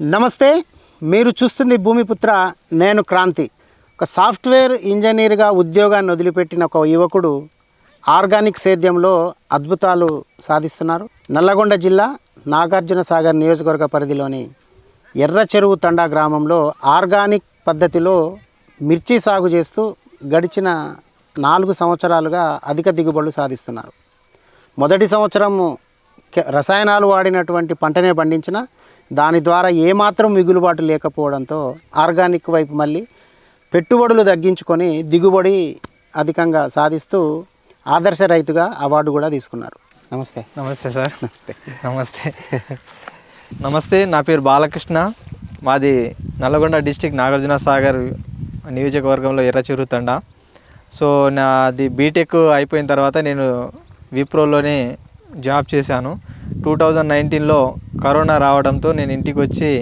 నమస్తే మీరు చూస్తుంది భూమిపుత్ర నేను క్రాంతి. ఒక సాఫ్ట్వేర్ ఇంజనీర్గా ఉద్యోగాన్ని వదిలిపెట్టిన ఒక యువకుడు ఆర్గానిక్ సేద్యంలో అద్భుతాలు సాధిస్తున్నారు. నల్లగొండ జిల్లా నాగార్జున సాగర్ నియోజకవర్గ పరిధిలోని ఎర్ర చెరువు తండా గ్రామంలో ఆర్గానిక్ పద్ధతిలో మిర్చి సాగు చేస్తూ గడిచిన నాలుగు సంవత్సరాలుగా అధిక దిగుబడులు సాధిస్తున్నారు. మొదటి సంవత్సరము రసాయనాలు వాడినటువంటి పంటనే పండించిన దాని ద్వారా ఏమాత్రం మిగులుబాటు లేకపోవడంతో ఆర్గానిక్ వైపు మళ్ళీ పెట్టుబడులు తగ్గించుకొని దిగుబడి అధికంగా సాధిస్తూ ఆదర్శ రైతుగా అవార్డు కూడా తీసుకున్నారు. నమస్తే. నమస్తే సార్. నమస్తే. నమస్తే. నమస్తే నా పేరు బాలకృష్ణ. మాది నల్లగొండ డిస్టిక్ నాగార్జున సాగర్ నియోజకవర్గంలో ఎర్రచెరు తండ. సో నాది బీటెక్ అయిపోయిన తర్వాత నేను విప్రోలోనే జాబ్ చేశాను. టూ థౌజండ్ నైన్టీన్లో కరోనా రావడంతో నేను ఇంటికి వచ్చి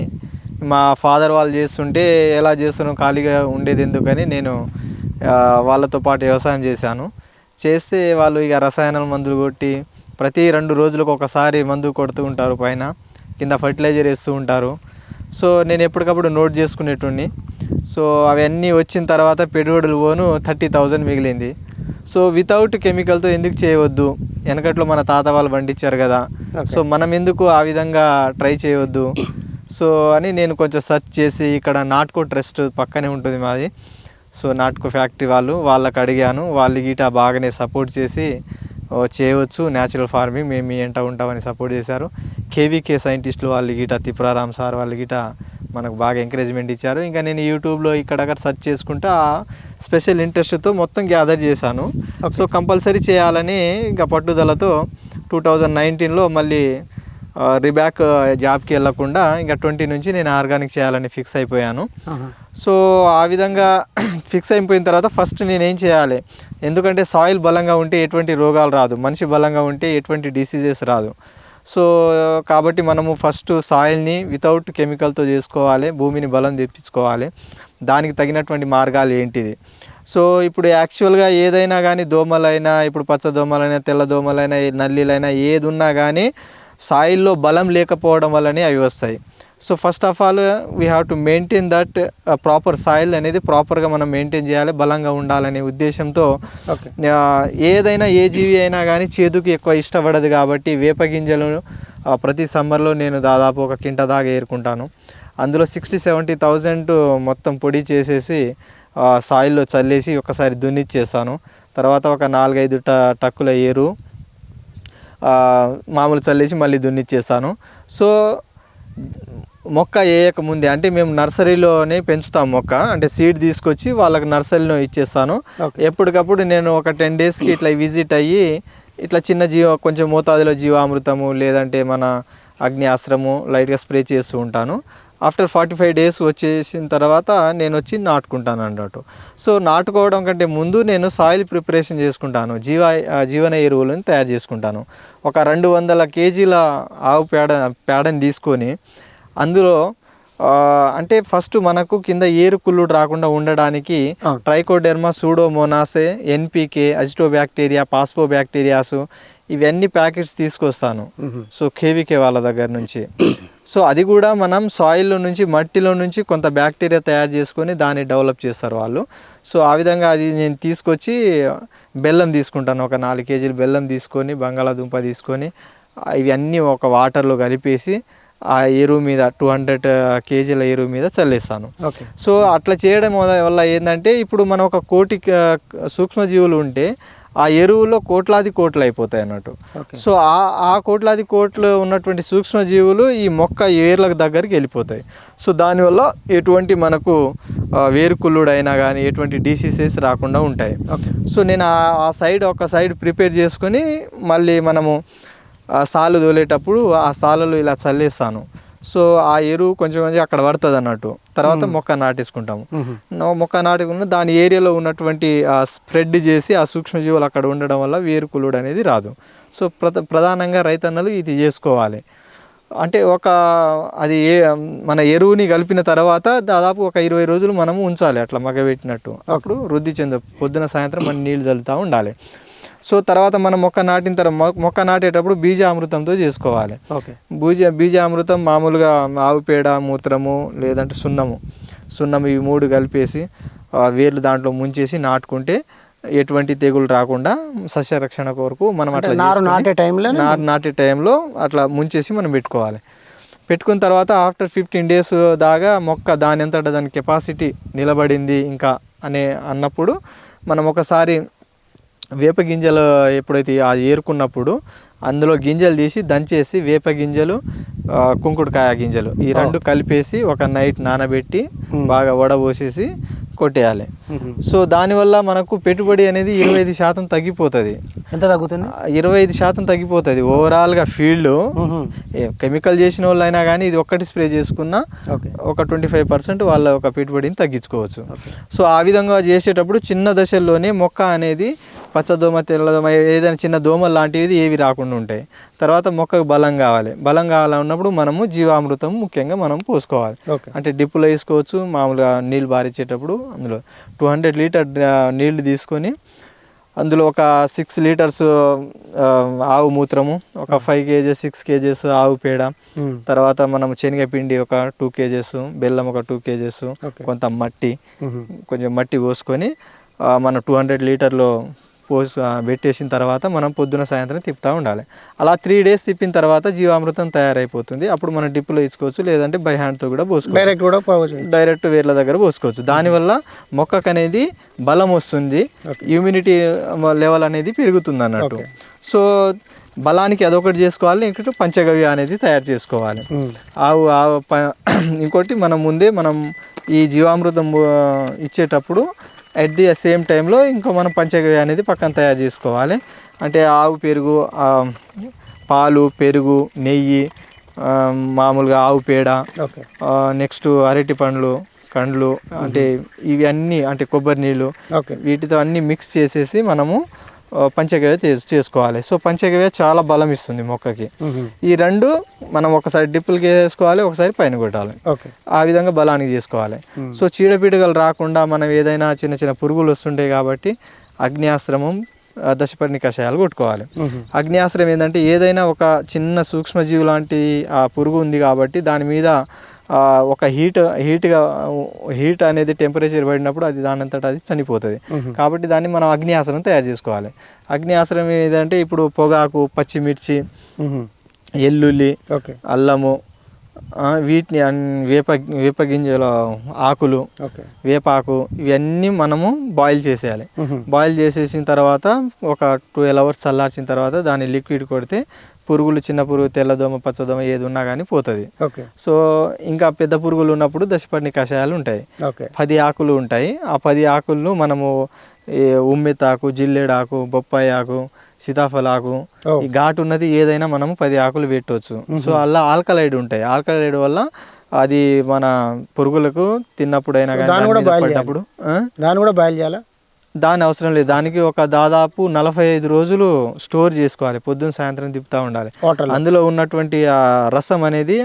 మా ఫాదర్ వాళ్ళు చేస్తుంటే ఎలా చేస్తాను ఖాళీగా ఉండేది ఎందుకని నేను వాళ్ళతో పాటు వ్యవసాయం చేశాను. చేస్తే వాళ్ళు ఇక రసాయనాలు మందులు కొట్టి ప్రతి రెండు రోజులకు ఒకసారి మందు కొడుతూ ఉంటారు పైన కింద ఫర్టిలైజర్ వేస్తూ ఉంటారు. సో నేను ఎప్పటికప్పుడు నోట్ చేసుకునేటుండి సో అవన్నీ వచ్చిన తర్వాత పెట్టుబడులు పోను థర్టీ థౌజండ్ మిగిలింది. సో వితౌట్ కెమికల్తో ఎందుకు చేయవద్దు? వెనకట్లో మన తాత వాళ్ళు పండించారు కదా. సో మనం ఎందుకు ఆ విధంగా ట్రై చేయవద్దు సో అని నేను కొంచెం సెర్చ్ చేసి ఇక్కడ నాట్కో ట్రస్ట్ పక్కనే ఉంటుంది మాది. సో నాట్కో ఫ్యాక్టరీ వాళ్ళు వాళ్ళకి అడిగాను. వాళ్ళు గీట బాగానే సపోర్ట్ చేసి చేయవచ్చు న్యాచురల్ ఫార్మింగ్ మేము మీ ఎంట ఉంటామని సపోర్ట్ చేశారు. కేవీకే సైంటిస్టులు వాళ్ళు గీట తిప్రారామ్ సార్ వాళ్ళు గీట మనకు బాగా ఎంకరేజ్మెంట్ ఇచ్చారు. ఇంకా నేను యూట్యూబ్లో ఇక్కడక్కడ సెర్చ్ చేసుకుంటా స్పెషల్ ఇంట్రెస్ట్తో మొత్తం గ్యాదర్ చేశాను. సో కంపల్సరీ చేయాలని ఇంకా పట్టుదలతో టూ థౌజండ్ నైన్టీన్లో మళ్ళీ రిబ్యాక్ జాబ్కి వెళ్ళకుండా ఇంకా ట్వంటీ నుంచి నేను ఆర్గానిక్ చేయాలని ఫిక్స్ అయిపోయాను. సో ఆ విధంగా ఫిక్స్ అయిపోయిన తర్వాత ఫస్ట్ నేను చేయాలి? ఎందుకంటే సాయిల్ బలంగా ఉంటే ఎటువంటి రోగాలు రాదు. మనిషి బలంగా ఉంటే ఎటువంటి డిసీజెస్ రాదు. సో కాబట్టి మనము ఫస్ట్ సాయిల్ని వితౌట్ కెమికల్తో చేసుకోవాలి భూమిని బలం తెప్పించుకోవాలి. దానికి తగినటువంటి మార్గాలు ఏంటిది? సో ఇప్పుడు యాక్చువల్గా ఏదైనా కానీ దోమలైనా ఇప్పుడు పచ్చ దోమలైనా తెల్ల దోమలైనా నల్లిలైనా ఏది ఉన్నా కానీ సాయిల్లో బలం లేకపోవడం వల్లనే అవి వస్తాయి. So first of all we have to maintain that proper soil అనేది ప్రాపర్గా మనం మెయింటైన్ చేయాలి బలంగా ఉండాలనే ఉద్దేశంతో. ఆ, ఏదైనా ఏ జీవి అయినా కానీ చేదుకు ఎక్కువ ఇష్టపడదు కాబట్టి వేప గింజలు ప్రతి సమ్మర్లో నేను దాదాపు ఒక కింట దాకా ఏరుకుంటాను. అందులో సిక్స్టీ సెవెంటీ థౌజండ్ మొత్తం పొడి చేసేసి సాయిల్లో చల్లేసి ఒకసారి దున్నిచ్చేస్తాను. తర్వాత ఒక నాలుగైదు ట టక్కుల ఏరు మామూలు చల్లేసి మళ్ళీ దున్నిచ్చేస్తాను. సో మొక్క వేయక ముందే అంటే మేము నర్సరీలోనే పెంచుతాం మొక్క అంటే సీడ్ తీసుకొచ్చి వాళ్ళకి నర్సరీలో ఇచ్చేస్తాను. ఎప్పటికప్పుడు నేను ఒక టెన్ డేస్కి ఇట్లా విజిట్ అయ్యి ఇట్లా చిన్న జీవ కొంచెం మోతాదులో జీవామృతము లేదంటే మన అగ్ని ఆశ్రము లైట్గా స్ప్రే చేస్తూ ఉంటాను. ఆఫ్టర్ ఫార్టీ ఫైవ్ డేస్ వచ్చేసిన తర్వాత నేను వచ్చి నాటుకుంటాను అన్నట్టు. సో నాటుకోవడం కంటే ముందు నేను సాయిల్ ప్రిపరేషన్ చేసుకుంటాను. జీవ జీవన ఎరువులను తయారు చేసుకుంటాను. ఒక రెండు వందల కేజీల ఆవు పేడ పేడని తీసుకొని అందులో అంటే ఫస్ట్ మనకు కింద ఏరు కుళ్ళుడు రాకుండా ఉండడానికి. ట్రైకోడెర్మా సూడోమోనాసే NPK azotobacter phospho bacterias ఇవన్నీ ప్యాకెట్స్ తీసుకొస్తాను. సో కేవీకే వాళ్ళ దగ్గర నుంచి. సో అది కూడా మనం సాయిల్లో నుంచి మట్టిలో నుంచి కొంత బ్యాక్టీరియా తయారు చేసుకొని దాన్ని డెవలప్ చేస్తారు వాళ్ళు. సో ఆ విధంగా అది నేను తీసుకొచ్చి బెల్లం తీసుకుంటాను. ఒక నాలుగు కేజీలు బెల్లం తీసుకొని బంగాళాదుంప తీసుకొని ఇవన్నీ ఒక వాటర్లో కలిపేసి ఆ ఎరువు మీద టూ హండ్రెడ్ కేజీల ఎరువు మీద చల్లేస్తాను. సో అట్లా చేయడం వల్ల వల్ల ఏంటంటే ఇప్పుడు మనం ఒక కోటి సూక్ష్మజీవులు ఉంటే ఆ ఎరువులో కోట్లాది కోట్లు అయిపోతాయి అన్నట్టు. సో ఆ ఆ కోట్లాది కోట్లు ఉన్నటువంటి సూక్ష్మజీవులు ఈ మొక్క ఏర్లకు దగ్గరికి వెళ్ళిపోతాయి. సో దానివల్ల ఎటువంటి మనకు ఆ, వేరుకుళ్ళుడు అయినా కానీ ఎటువంటి డిసీజెస్ రాకుండా ఉంటాయి. సో నేను ఆ సైడ్ ఒక సైడ్ ప్రిపేర్ చేసుకొని మళ్ళీ మనము సాలు తోలేటప్పుడు ఆ సాలలో ఇలా చల్లేస్తాను. సో ఆ ఎరువు కొంచెం కొంచెం అక్కడ పడుతుంది అన్నట్టు. తర్వాత మొక్క నాటేసుకుంటాము. మొక్క నాటుకున్న దాని ఏరియాలో ఉన్నటువంటి ఆ స్ప్రెడ్ చేసి ఆ సూక్ష్మజీవులు అక్కడ ఉండడం వల్ల వేరుకులుడు అనేది రాదు. సో ప్రధ ప్రధానంగా రైతన్నలు ఇది చేసుకోవాలి. అంటే ఒక అది ఏ మన ఎరువుని కలిపిన తర్వాత దాదాపు ఒక ఇరవై రోజులు మనము ఉంచాలి అట్లా మగబెట్టినట్టు అప్పుడు వృద్ధి చెంద పొద్దున సాయంత్రం మనం నీళ్ళు చల్లుతూ ఉండాలి. సో తర్వాత మనం మొక్క నాటిన తర్వాత మొక్క నాటేటప్పుడు బీజ అమృతంతో చేసుకోవాలి. ఓకే. బీజ బీజామృతం మామూలుగా ఆవు పేడ మూత్రము లేదంటే సున్నము. సున్నం ఇవి మూడు కలిపేసి వేర్లు దాంట్లో ముంచేసి నాటుకుంటే ఎటువంటి తెగులు రాకుండా సస్యరక్షణ కొరకు మనం అంటే అట్లా నారు నాటే టైంలో నారు నాటే టైంలో అట్లా ముంచేసి మనం పెట్టుకోవాలి. పెట్టుకున్న తర్వాత ఆఫ్టర్ ఫిఫ్టీన్ డేస్ దాకా మొక్క దాని అంతటా దాని కెపాసిటీ నిలబడింది ఇంకా అనే అన్నప్పుడు మనం ఒకసారి వేప గింజలు ఎప్పుడైతే అది ఏరుకున్నప్పుడు అందులో గింజలు తీసి దంచేసి వేప గింజలు కుంకుడుకాయ గింజలు ఈ రెండు కలిపేసి ఒక నైట్ నానబెట్టి బాగా వడబోసేసి కొట్టేయాలి. సో దానివల్ల మనకు పెట్టుబడి అనేది ఇరవై ఐదు శాతం తగ్గిపోతుంది. ఎంత తగ్గుతుంది? ఇరవై ఐదు శాతం తగ్గిపోతుంది. ఓవరాల్గా ఫీల్డ్. కెమికల్ చేసిన వాళ్ళు అయినా కానీ ఇది ఒక్కటి స్ప్రే చేసుకున్నా ఒక ట్వంటీ ఫైవ్ పర్సెంట్ వాళ్ళ ఒక పెట్టుబడిని తగ్గించుకోవచ్చు. సో ఆ విధంగా చేసేటప్పుడు చిన్న దశల్లోనే మొక్క అనేది పచ్చదోమ తెల్లదోమ ఏదైనా చిన్న దోమలు లాంటివి ఏవి రాకుండా ఉంటాయి. తర్వాత మొక్కకు బలం కావాలి. బలం కావాలన్నప్పుడు మనము జీవామృతం ముఖ్యంగా మనం పోసుకోవాలి. అంటే డిప్పులో వేసుకోవచ్చు. మామూలుగా నీళ్ళు బారిచ్చేటప్పుడు అందులో టూ హండ్రెడ్ లీటర్ నీళ్ళు తీసుకొని అందులో ఒక సిక్స్ లీటర్స్ ఆవు మూత్రము ఒక ఫైవ్ కేజెస్ సిక్స్ కేజెస్ ఆవు పేడ. తర్వాత మనం శనగపిండి ఒక టూ కేజెస్ బెల్లం ఒక టూ కేజెస్. కొంత మట్టి. కొంచెం మట్టి పోసుకొని మన టూ హండ్రెడ్ లీటర్లో పోసి పెట్టేసిన తర్వాత మనం పొద్దున సాయంత్రం తిప్పుతూ ఉండాలి. అలా త్రీ డేస్ తిప్పిన తర్వాత జీవామృతం తయారైపోతుంది. అప్పుడు మనం డిప్పులో ఇచ్చుకోవచ్చు లేదంటే బై హ్యాండ్తో కూడా పోసుకోవచ్చు. డైరెక్ట్ కూడా పోవచ్చు. డైరెక్ట్ వేర్ల దగ్గర పోసుకోవచ్చు. దానివల్ల మొక్కకు అనేది బలం వస్తుంది. ఇమ్యూనిటీ లెవెల్ అనేది పెరుగుతుంది అన్నట్టు. సో బలానికి అదొకటి చేసుకోవాలి ఇంకోటి పంచగవ్య అనేది తయారు చేసుకోవాలి. ప- ఇంకోటి మనం ముందే మనం ఈ జీవామృతం ఇచ్చేటప్పుడు అట్ ది సేమ్ టైంలో ఇంకో మనం పంచగవ్య అనేది పక్కన తయారు చేసుకోవాలి. అంటే ఆవు పెరుగు పాలు పెరుగు నెయ్యి మామూలుగా ఆవు పేడ నెక్స్ట్ అరటి పండ్లు కండ్లు అంటే ఇవి అన్నీ అంటే కొబ్బరి నీళ్ళు వీటితో అన్నీ మిక్స్ చేసేసి మనము పంచగవ్య చేసు- చేసుకోవాలి సో పంచగవ్య చాలా బలం ఇస్తుంది మొక్కకి. ఈ రెండు మనం ఒకసారి డిప్పులకి వేసుకోవాలి ఒకసారి పైన కొట్టాలి. ఆ విధంగా బలానికి చేసుకోవాలి సో చీడపీడకలు రాకుండా మనం ఏదైనా చిన్న చిన్న పురుగులు వస్తుంటాయి కాబట్టి అగ్నియాశ్రమం దశపర్ణి కషాయాలు కొట్టుకోవాలి. మ్మ్. అగ్నియాశ్రం ఏంటంటే ఏదైనా ఒక చిన్న సూక్ష్మజీవి లాంటి ఆ పురుగు ఉంది కాబట్టి దాని మీద ఒక హీట్ హీట్గా హీట్ అనేది టెంపరేచర్ పడినప్పుడు అది దానంతటా అది చనిపోతుంది. కాబట్టి దాన్ని మనం అగ్నియాసనం తయారు చేసుకోవాలి. అగ్నియాసనం ఏదంటే ఇప్పుడు పొగాకు పచ్చిమిర్చి. ఎల్లుల్లి ఓకే. అల్లము వీటిని వేప వేప గింజల ఆకులు వేపాకు ఇవన్నీ మనము బాయిల్ చేసేయాలి. బాయిల్ చేసేసిన తర్వాత ఒక ట్వెల్వ్ అవర్స్ చల్లార్చిన తర్వాత దాన్ని లిక్విడ్ కొడితే పురుగులు చిన్న పురుగు తెల్లదోమ పచ్చదోమ ఏది ఉన్నా కానీ పోతుంది. ఓకే. సో ఇంకా పెద్ద పురుగులు ఉన్నప్పుడు దశపర్ణి కషాయాలు ఉంటాయి. ఓకే. పది ఆకులు ఉంటాయి. ఆ పది ఆకులను మనము ఉమ్మెత్తాకు జిల్లేడాకు బొప్పాయి ఆకు సీతాఫలాకు. ఓ. ఈ ఘాటు ఉన్నది ఏదైనా మనము పది ఆకులు పెట్టవచ్చు సో అలా ఆల్కలైడ్ ఉంటాయి. ఆల్కలైడ్ వల్ల అది మన పురుగులకు తిన్నప్పుడైనా కానీ దాన్ని దాని కూడా పడ్డప్పుడు? దాన్ని బాయిల్ చేయాలా? దాని అవసరం లేదు. దానికి ఒక దాదాపు నలభై ఐదు రోజులు స్టోర్ చేసుకోవాలి. పొద్దున్న సాయంత్రం తిప్పుతూ ఉండాలి. అందులో ఉన్నటువంటి ఆ రసం అనేది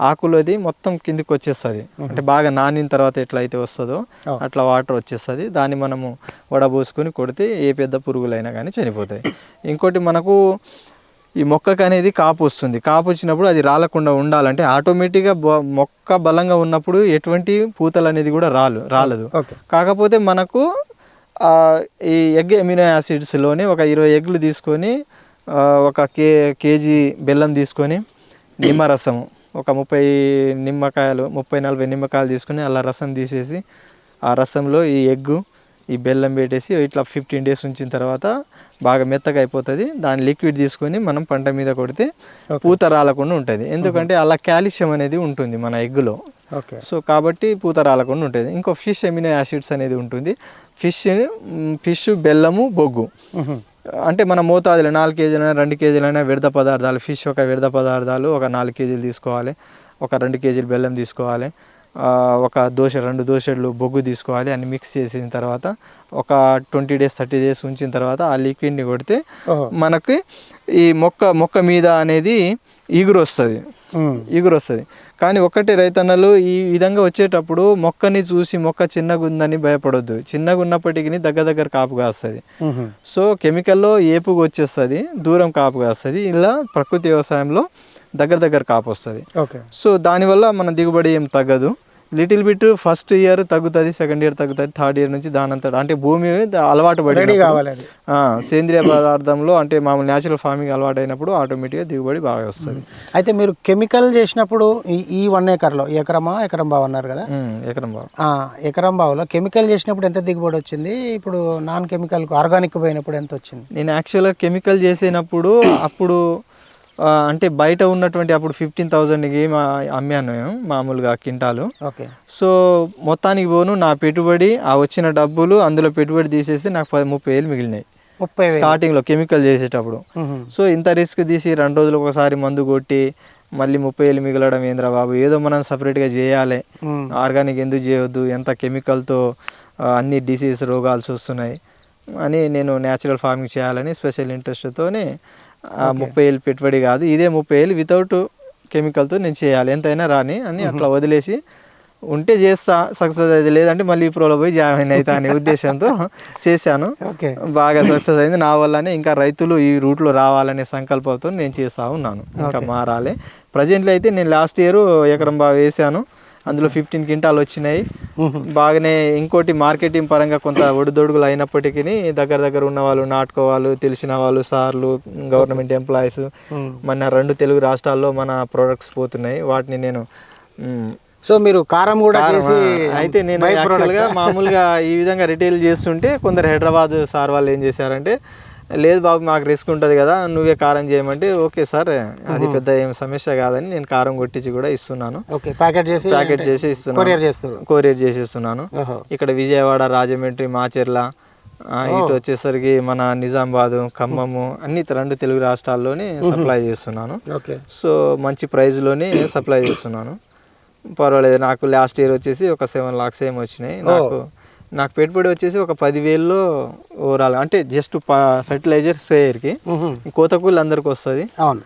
ఆకులది మొత్తం కిందికి వచ్చేస్తుంది. అంటే బాగా నానిన తర్వాత ఎట్లయితే వస్తుందో Oh. అట్లా వాటర్ వచ్చేస్తుంది. దాన్ని మనము వడబోసుకొని కొడితే ఏ పెద్ద పురుగులైనా కానీ చనిపోతాయి. ఇంకోటి మనకు ఈ మొక్కకు అనేది కాపు వస్తుంది. కాపు వచ్చినప్పుడు అది రాలకుండా ఉండాలంటే ఆటోమేటిక్గా మొక్క బలంగా ఉన్నప్పుడు ఎటువంటి పూతలు అనేది కూడా రాలు రాలదు. కాకపోతే మనకు ఈ ఎగ్ ఎమినో యాసిడ్స్లోని ఒక ఇరవై ఎగ్లు తీసుకొని ఒక కే కేజీ బెల్లం తీసుకొని నిమ్మరసం ఒక ముప్పై నిమ్మకాయలు ముప్పై నలభై నిమ్మకాయలు తీసుకొని అలా రసం తీసేసి ఆ రసంలో ఈ ఎగ్గు ఈ బెల్లం పెట్టేసి ఇట్లా ఫిఫ్టీన్ డేస్ ఉంచిన తర్వాత బాగా మెత్తగా అయిపోతుంది. దాని లిక్విడ్ తీసుకొని మనం పంట మీద కొడితే పూత రాలకుండా ఉంటుంది. ఎందుకంటే అలా కాల్షియం అనేది ఉంటుంది మన ఎగ్గులో. ఓకే. సో కాబట్టి పూత రాలకుండా ఉంటుంది. ఇంకో ఫిష్ ఎమినో యాసిడ్స్ అనేది ఉంటుంది. ఫిష్ ఫిష్ బెల్లము బొగ్గు. అంటే మన మోతాదులు నాలుగు కేజీలైనా రెండు కేజీలైనా వ్యర్థ పదార్థాలు ఫిష్ ఒక వ్యర్థ పదార్థాలు ఒక నాలుగు కేజీలు తీసుకోవాలి. ఒక రెండు కేజీలు బెల్లం తీసుకోవాలి. ఒక దోశ రెండు దోశలు బొగ్గు తీసుకోవాలి. అన్ని మిక్స్ చేసిన తర్వాత ఒక ట్వంటీ డేస్ థర్టీ డేస్ ఉంచిన తర్వాత ఆ లిక్విడ్ని కొడితే మనకి ఈ మొక్క మొక్క మీద అనేది ఈగురు వస్తుంది. ఇగురు వస్తుంది కానీ ఒక్కటి రైతన్నలు ఈ విధంగా వచ్చేటప్పుడు మొక్కని చూసి మొక్క చిన్నగా ఉందని భయపడొద్దు. చిన్నగా ఉన్నప్పటికీ దగ్గర దగ్గర కాపు కాస్తుంది. ఉహు. సో కెమికల్లో ఏపుగా వచ్చేస్తుంది దూరం కాపు కాస్తుంది ఇలా ప్రకృతి వ్యవసాయంలో దగ్గర దగ్గర కాపు వస్తుంది. ఓకే. సో దానివల్ల మన దిగుబడి ఏం తగ్గదు. లిటిల్ బిట్ ఫస్ట్ ఇయర్ తగ్గుతుంది సెకండ్ ఇయర్ తగ్గుతుంది థర్డ్ ఇయర్ నుంచి దాని అంతటా. అంటే భూమి అలవాటు పడి కావాలి సేంద్రియ పదార్థంలో అంటే మామూలు న్యాచురల్ ఫార్మింగ్ అలవాటు అయినప్పుడు ఆటోమేటిక్గా దిగుబడి బాగా వస్తుంది. అయితే మీరు కెమికల్ చేసినప్పుడు ఈ వన్ ఏకర్లో ఎకరమా ఎకరం బావు అన్నారు కదా? ఎకరం ఆ, ఎకరం బావులో కెమికల్ చేసినప్పుడు ఎంత దిగుబడి వచ్చింది? ఇప్పుడు నాన్ కెమికల్ ఆర్గానిక్ పోయినప్పుడు ఎంత వచ్చింది? నేను యాక్చువల్గా కెమికల్ చేసినప్పుడు అప్పుడు అంటే బయట ఉన్నటువంటి అప్పుడు ఫిఫ్టీన్ థౌజండ్కి మా అమ్మాను నేను మామూలుగా కింటాలు. ఓకే. సో మొత్తానికి పోను నా పెట్టుబడి ఆ వచ్చిన డబ్బులు అందులో పెట్టుబడి తీసేసి నాకు పది ముప్పై వేలు మిగిలినాయి. ముప్పై స్టార్టింగ్లో కెమికల్ చేసేటప్పుడు. సో ఇంత రిస్క్ తీసి రెండు రోజులు ఒకసారి మందు కొట్టి మళ్ళీ ముప్పై వేలు మిగలడం ఏంద్రా బాబు? ఏదో మనం సపరేట్గా చేయాలి. ఆర్గానిక్ ఎందుకు చేయొద్దు? ఎంత కెమికల్తో అన్ని డిసీజ్ రోగాలు వస్తున్నాయి అని నేను న్యాచురల్ ఫార్మింగ్ చేయాలని స్పెషల్ ఇంట్రెస్ట్తోనే ముప్పై వేలు పెట్టుబడి కాదు ఇదే ముప్పై వేలు వితౌట్ కెమికల్తో నేను చేయాలి ఎంతైనా రాని అని అట్లా వదిలేసి ఉంటే చేస్తా సక్సెస్ అయితే లేదంటే మళ్ళీ ప్రోలో పోయి జాయిన్ అవుతా అనే ఉద్దేశంతో చేశాను. ఓకే. బాగా సక్సెస్ అయింది. నా వల్లనే ఇంకా రైతులు ఈ రూట్లో రావాలనే సంకల్పంతో నేను చేస్తా ఉన్నాను. ఇంకా మారాలి. ప్రజెంట్లో అయితే నేను లాస్ట్ ఇయర్ ఎకరం బాగా వేసాను అందులో ఫిఫ్టీన్ క్వింటాలు వచ్చినాయి. బాగానే ఇంకోటి మార్కెటింగ్ పరంగా కొంత ఒడిదొడుగులు అయినప్పటికీ దగ్గర దగ్గర ఉన్న వాళ్ళు నాటుకోవాలి తెలిసిన వాళ్ళు సార్లు గవర్నమెంట్ ఎంప్లాయీస్. మన రెండు తెలుగు రాష్ట్రాల్లో మన ప్రొడక్ట్స్ పోతున్నాయి వాటిని నేను సో మీరు కారం కూడా చేసి అయితే నేను యాక్చువల్గా మామూలుగా ఈ విధంగా రిటైల్ చేస్తుంటే కొందరు హైదరాబాద్ సార్ వాళ్ళు ఏం చేశారంటే లేదు బాబు మాకు రిస్క్ ఉంటుంది కదా నువ్వే కారం చేయమంటే ఓకే సార్ అది పెద్ద ఏం సమస్య కాదని నేను కారం కొట్టించి కూడా ఇస్తున్నాను. ప్యాకెట్ చేసి ప్యాకెట్ చేసి ఇస్తున్నాను. కొరియర్ చేసిస్తున్నాను. ఓహో. ఇక్కడ విజయవాడ రాజమండ్రి మాచెర్ల ఇటు వచ్చేసరికి మన నిజామాబాద్ ఖమ్మము అన్ని రెండు తెలుగు రాష్ట్రాల్లోనే సప్లై చేస్తున్నాను. సో మంచి ప్రైస్లోనే సప్లై చేస్తున్నాను. పర్వాలేదు నాకు లాస్ట్ ఇయర్ వచ్చేసి ఒక సెవెన్ లాక్స్ ఏమి వచ్చినాయి. నాకు నాకు పెట్టుబడి వచ్చేసి ఒక పదివేల్లో ఓవరాల్ అంటే జస్ట్ ఫెర్టిలైజర్ స్ప్రేయర్కి. కోత కూలి అందరికి వస్తుంది. అవును.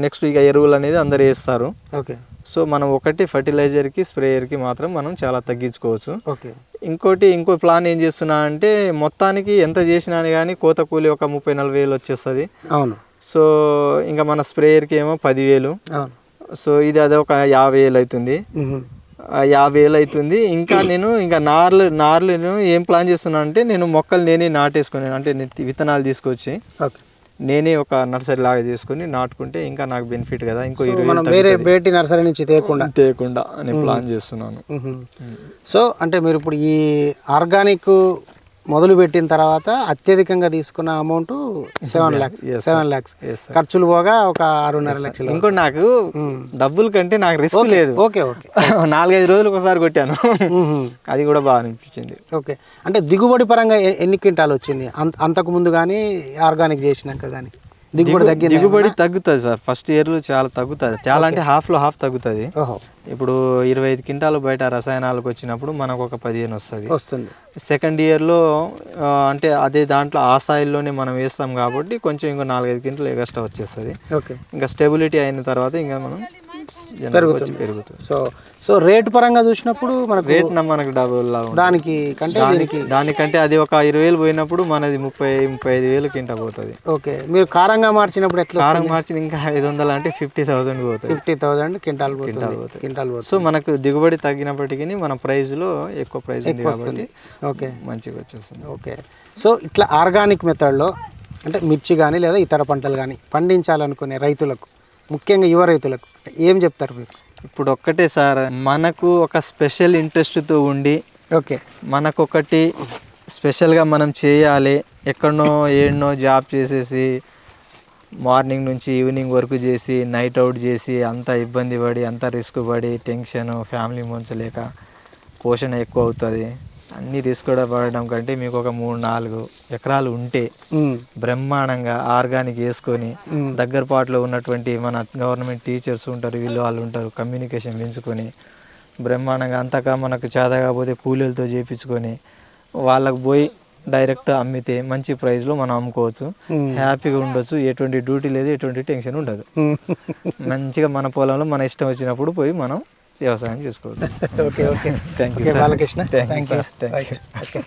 నెక్స్ట్ ఇక ఎరువులు అనేది అందరు వేస్తారు. ఓకే. సో మనం ఒకటి ఫర్టిలైజర్కి స్ప్రేయర్కి మాత్రం మనం చాలా తగ్గించుకోవచ్చు. ఓకే. ఇంకోటి ఇంకో ప్లాన్ ఏం చేస్తున్నా అంటే మొత్తానికి ఎంత చేసినా కానీ కోత కూలి ఒక ముప్పై నలభై వేలు వచ్చేస్తుంది. అవును. సో ఇంకా మన స్ప్రేయర్కి ఏమో పదివేలు. సో ఇది అదే ఒక యాభై వేలు అవుతుంది. యాభై వేలు అవుతుంది ఇంకా నేను ఇంకా నార్లు నార్లు నేను ఏం ప్లాన్ చేస్తున్నా అంటే నేను మొక్కలు నేనే నాటేసుకున్నాను అంటే విత్తనాలు తీసుకొచ్చి ఓకే. నేనే ఒక నర్సరీ లాగా చేసుకుని నాటుకుంటే ఇంకా నాకు బెనిఫిట్ కదా. ఇంకో మనం వేరే బేటి నర్సరీ నుంచి తేయకుండా తేయకుండా అని ప్లాన్ చేస్తున్నాను. సో అంటే మీరు ఇప్పుడు ఈ ఆర్గానిక్ మొదలు పెట్టిన తర్వాత అత్యధికంగా తీసుకున్న amount seven lakhs seven lakhs. ఖర్చులు పోగా ఒక ఆరున్నర లక్షలు. ఇంకోటి నాకు మ్మ్. డబ్బుల కంటే నాకు రిస్క్ లేదు. ఓకే ఓకే నాలుగైదు రోజులకు ఒకసారి కొట్టాను. మ్మ్. అది కూడా బాగా అనిపించింది. ఓకే అంటే దిగుబడి పరంగా ఎన్ని క్వింటాలు వచ్చింది? అంత అంతకు ముందు కానీ ఆర్గానిక్ చేసినాక కానీ దిగుబడి తగ్గింది దిగుబడి తగ్గుతుంది సార్ ఫస్ట్ ఇయర్ చాలా తగ్గుతుంది. చాలా అంటే హాఫ్లో హాఫ్ తగ్గుతుంది. ఓహో. ఇప్పుడు ఇరవై ఐదు క్వింటాలు బయట రసాయనాలకు వచ్చినప్పుడు మనకు ఒక పదిహేను వస్తుంది. వస్తుంది. సెకండ్ ఇయర్లో అంటే అదే దాంట్లో ఆ సాయిల్లోనే మనం వేస్తాం కాబట్టి కొంచెం ఇంకో నాలుగైదు క్వింటలు ఎగస్ట్రా వచ్చేస్తుంది. ఓకే. ఇంకా స్టెబిలిటీ అయిన తర్వాత ఇంకా మనం వచ్చి పెరుగుతుంది. సో సో రేటు పరంగా చూసినప్పుడు మనకు రేట్ మనకు డబుల్ లా. దానికి కంటే దీనికి దానికంటే అది ఒక ఇరవై వేలు పోయినప్పుడు మనది ముప్పై ముప్పై ఐదు వేలు కింట పోతుంది. ఓకే. మీరు కారంగా మార్చినప్పుడు ఎట్లా కారం మార్చిన ఇంకా ఐదు వందలు అంటే ఫిఫ్టీ థౌసండ్ పోతుంది. ఫిఫ్టీ థౌసండ్ క్వింటాల్ పోతుంది. క్వింటాల్ పోతుంది. సో మనకు దిగుబడి తగ్గినప్పటికీ మన ప్రైస్లో ఎక్కువ ప్రైస్ ఉంది కాబట్టి ఓకే. మంచిగా వచ్చేస్తుంది. ఓకే. సో ఇట్లా ఆర్గానిక్ మెథడ్లో అంటే మిర్చి కానీ లేదా ఇతర పంటలు కానీ పండించాలనుకునే రైతులకు ముఖ్యంగా యువ రైతులకు ఏం చెప్తారు మీరు? ఇప్పుడు ఒక్కటే సార్ మనకు ఒక స్పెషల్ ఇంట్రెస్ట్తో ఉండి ఓకే. మనకొకటి స్పెషల్గా మనం చేయాలి ఎక్కడనో ఏడనో జాబ్ చేసేసి మార్నింగ్ నుంచి ఈవినింగ్ వరకు చేసి నైట్ అవుట్ చేసి అంత ఇబ్బంది పడి అంత రిస్క్ పడి టెన్షన్ ఫ్యామిలీ ముంచలేక పోషణ ఎక్కువ అవుతుంది. అన్నీ తీసుకురావడం కంటే మీకు ఒక మూడు నాలుగు ఎకరాలు ఉంటే బ్రహ్మాండంగా ఆర్గానిక్ వేసుకొని దగ్గర పాటలో ఉన్నటువంటి మన గవర్నమెంట్ టీచర్స్ ఉంటారు వీళ్ళు వాళ్ళు ఉంటారు కమ్యూనికేషన్ పెంచుకొని బ్రహ్మాండంగా అంతగా మనకు చేత పోతే కూలీలతో చేయించుకొని వాళ్ళకు పోయి డైరెక్ట్ అమ్మితే మంచి ప్రైస్లో మనం అమ్ముకోవచ్చు. హ్యాపీగా ఉండొచ్చు. ఎటువంటి డ్యూటీ లేదు ఎటువంటి టెన్షన్ ఉండదు. మంచిగా మన పొలంలో మన ఇష్టం వచ్చినప్పుడు పోయి మనం వ్యవసాయం చేసుకోవచ్చు okay okay thank you Balakrishna thank you thank you okay